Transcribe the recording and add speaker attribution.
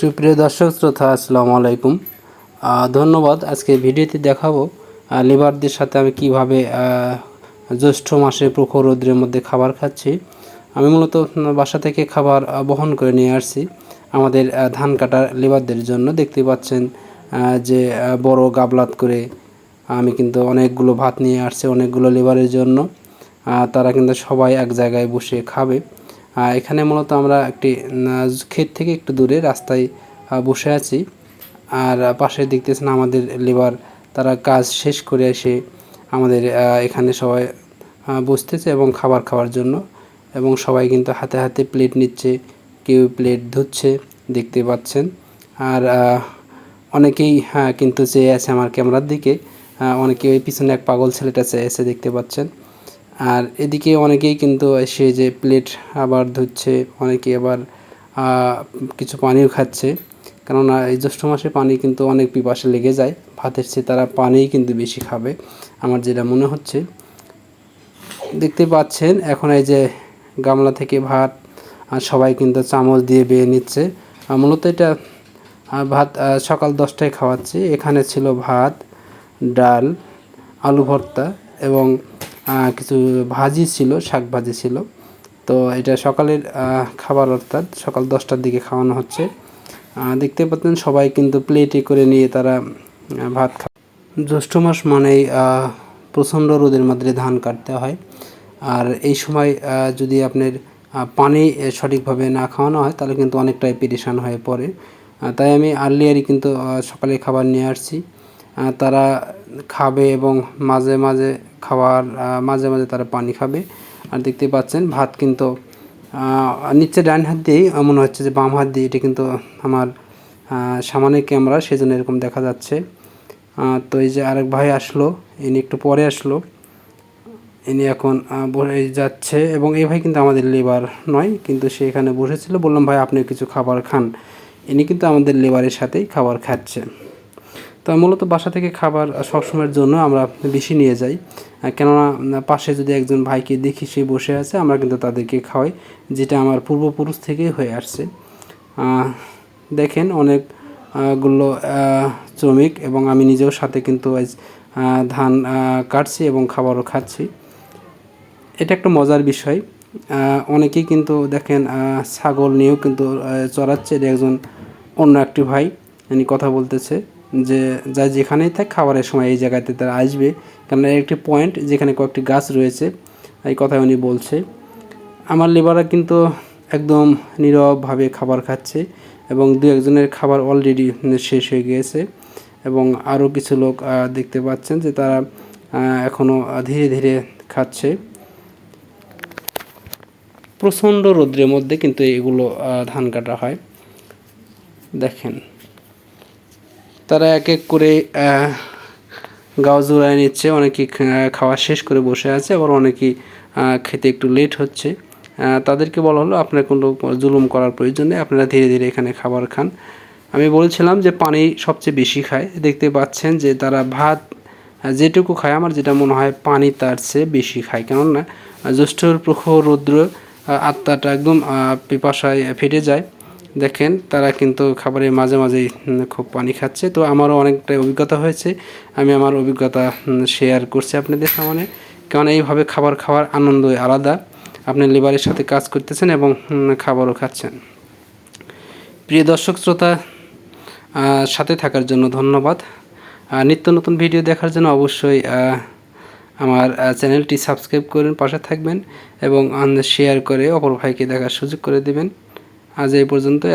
Speaker 1: সুপ্রিয় দর্শক, শ্রোতা, আসসালামু আলাইকুম। ধন্যবাদ। আজকে ভিডিওতে দেখাবো লিভারদের সাথে আমি কীভাবে জ্যৈষ্ঠ মাসে প্রখর রৌদ্রের মধ্যে খাবার খাচ্ছি। আমি মূলত বাসা থেকে খাবার বহন করে নিয়ে আসছি। আমাদের ধান কাটার লিভারদের জন্য। দেখতে পাচ্ছেন যে বড় গাবলাত করে আমি কিন্তু অনেকগুলো ভাত নিয়ে আসছি, অনেকগুলো লিভারের জন্য। তারা কিন্তু সবাই এক জায়গায় বসে খাবে। এখানে মূলত আমরা একটি ক্ষেত থেকে একটু দূরে রাস্তায় বসে আছি। আর পাশে দেখতেছেন আমাদের লেবার, তারা কাজ শেষ করে এসে আমাদের এখানে সবাই বসতেছে এবং খাবার খাওয়ার জন্য। এবং সবাই কিন্তু হাতে হাতে প্লেট নিচ্ছে, কেউ প্লেট ধুচ্ছে, দেখতে পাচ্ছেন। আর অনেকেই হ্যাঁ কিন্তু চেয়ে আছে আমার ক্যামেরার দিকে। অনেকে ওই পিছনে এক পাগল ছেলেটা চেয়ে আছে দেখতে পাচ্ছেন। আর এদিকে অনেকেই কিন্তু এসে যে প্লেট আবার ধুচ্ছে, অনেকে আবার কিছু পানিও খাচ্ছে। কেননা এই জ্যৈষ্ঠ মাসে পানি কিন্তু অনেক পিপাসে লেগে যায়। ভাতের চেয়ে তারা পানিই কিন্তু বেশি খাবে, আমার যেটা মনে হচ্ছে। দেখতে পাচ্ছেন, এখন এই যে গামলা থেকে ভাত সবাই কিন্তু চামচ দিয়ে বেয়ে নিচ্ছে। মূলত এটা ভাত সকাল দশটায় খাওয়াচ্ছি। এখানে ছিল ভাত, ডাল, আলু ভর্তা এবং কিছু ভাজি ছিল, শাক ভাজি ছিল। তো এটা সকালের খাবার অর্থাৎ সকাল দশটার দিকে খাওয়ানো হচ্ছে। দেখতে পাচ্ছেন সবাই কিন্তু প্লেটে করে নিয়ে তারা ভাত খা জ্যৈষ্ঠ মাস মানেই প্রচণ্ড রোদের মধ্যে ধান কাটতে হয়। আর এই সময় যদি আপনার পানি সঠিকভাবে না খাওয়ানো হয়, তাহলে কিন্তু অনেকটাই পেরেশান হয়ে পড়ে। তাই আমি আর্লিয়ারই কিন্তু সকালে খাবার নিয়ে আসছি। তারা খাবে এবং মাঝে মাঝে আহ, মাঝে মাঝে তারা পানি খাবে। আর দেখতে পাচ্ছেন ভাত কিন্তু নিচে ডান হাত দিয়েই মনে হচ্ছে যে বাম হাত দিয়ে এটা কিন্তু আমার সামনে ক্যামেরা সেজন্য এরকম দেখা যাচ্ছে। তো এই যে আরেক ভাই আসলো ইনি একটু পরে আসলো। ইনি এখন বসে যাচ্ছে এবং এই ভাই কিন্তু আমাদের লেবার নয় কিন্তু সে এখানে বসেছিল। বললাম ভাই আপনি কিছু খাবার খান। ইনি কিন্তু আমাদের লেবারের সাথেই খাবার খাচ্ছে। তো মূলত বাসা থেকে খাবার সবসময়ের জন্য আমরা বেশি নিয়ে যাই। কেননা পাশে যদি একজন ভাইকে দেখি সে বসে আছে আমরা কিন্তু তাদেরকে খাওয়াই যেটা আমার পূর্বপুরুষ থেকেই হয়ে আসছে। দেখেন অনেক আহ, গুলো শ্রমিক এবং আমি নিজেও সাথে কিন্তু ধান কাটছি এবং খাবারও খাচ্ছি। এটা একটা মজার বিষয়। অনেকেই কিন্তু দেখেন ছাগল নিয়েও কিন্তু চড়াচ্ছে। একজন অন্য একটি ভাই উনি কথা বলতেছে। যে যা যেখানেই থাক খাবারের সময় এই জায়গাতে তারা আসবে। কারণ একটি পয়েন্ট যেখানে কয়েকটি গাছ রয়েছে, এই কথা উনি বলছে। আমার লেবাররা কিন্তু একদম নীরবভাবে খাবার খাচ্ছে এবং দু একজনের খাবার অলরেডি শেষ হয়ে গিয়েছে এবং আরও কিছু লোক দেখতে পাচ্ছেন যে তারা এখনও ধীরে ধীরে খাচ্ছে। প্রচণ্ড রৌদ্রের মধ্যে কিন্তু এগুলো ধান কাটা হয়। দেখেন। তারা এক এক করে গাও জোড়ায় নিচ্ছে। অনেকেই খাওয়া শেষ করে বসে আছে আবার অনেকেই খেতে একটু লেট হচ্ছে। তাদেরকে বলা হলো আপনার কোনো জুলুম করার প্রয়োজন নেই আপনারা ধীরে ধীরে এখানে খাবার খান। আমি বলছিলাম যে পানি সবচেয়ে বেশি খায়। দেখতে পাচ্ছেন যে তারা ভাত যেটুকু খায় আমার যেটা মনে হয় পানি তার চেয়ে বেশি খায়। কেননা আহ, জ্যৈষ্ঠর প্রখর রৌদ্র আত্মাটা একদম পিপাসায় ফেটে যায়। দেখেন, তারা কিন্তু খাবারের মাঝে মাঝেই খুব পানি খাচ্ছে। তো আমারও অনেকটা অভিজ্ঞতা হয়েছে। আমি আমার অভিজ্ঞতা শেয়ার করছি আপনাদের সামনে। কারণ এইভাবে খাবার খাওয়ার আনন্দই আলাদা। আপনি লেবারের সাথে কাজ করতেছেন এবং খাবারও খাচ্ছেন। প্রিয় দর্শক শ্রোতা সাথে থাকার জন্য ধন্যবাদ। নিত্য নতুন ভিডিও দেখার জন্য অবশ্যই আমার চ্যানেলটি সাবস্ক্রাইব করুন, পাশে থাকবেন এবং শেয়ার করে অপর ভাইকে দেখার সুযোগ করে দিবেন। আজ এই পর্যন্তই।